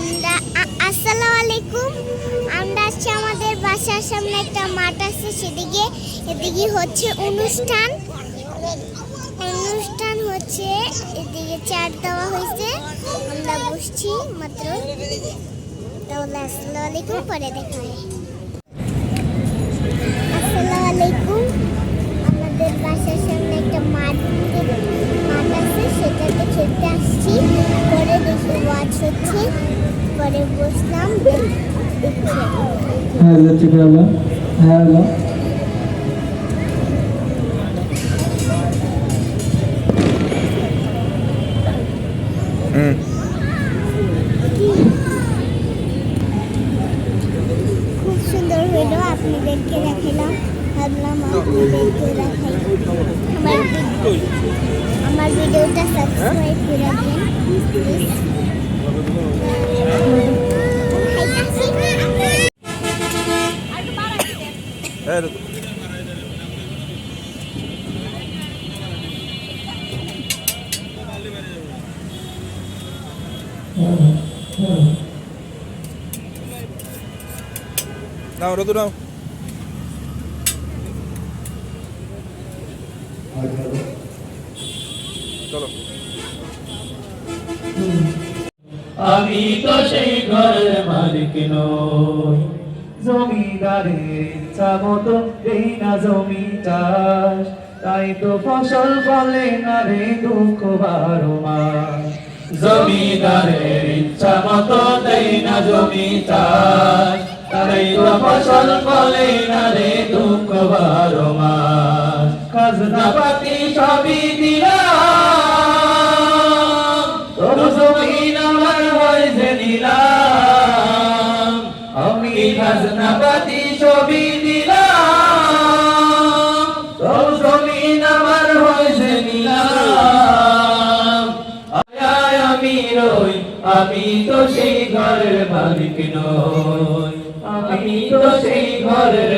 আমরা আসসালামু আলাইকুম। আমরা আজকে আমাদের বাসার সামনে একটা মাঠ আছে, সেদিকে। এদিকে হচ্ছে অনুষ্ঠান। অনুষ্ঠান হচ্ছে, এদিকে চার দেওয়া হয়েছে। আমরা বসছি মাত্র। তাহলে আসসালামু আলাইকুম, পরে দেখা হয় হচ্ছে পরে বসলাম হ্যাঁ ঠিক হ্যাঁ হ্যালো। খুব সুন্দর হইল আপনাদেরকে দেখালাম ভাবলাম আপনাদেরকে দেখাই। আমার আমার ভিডিওটা সাবস্ক্রাইব করে দিন নাও রতু নাও। চলো। আমি তো সেই ঘরের মালিক নই। জমিদারের ইচ্ছা মতো দেই না জমি চাষ তাই তো ফসল ফলে না রে দুঃখ বারো মাস। জমিদারের ইচ্ছা মতো দেই না জমি চাষ তাই তো ফসল ফলে না রে দুঃখ বারো মাস। খাজনা পাতি সবই দিলাম। নিলাম আমি খাজনা পাতি ছবি দিলাম। জমিন আমার হয় যে নিলাম আমি রই, আমি তো সেই ঘরের মালিক নই। আমি তো সেই ঘরের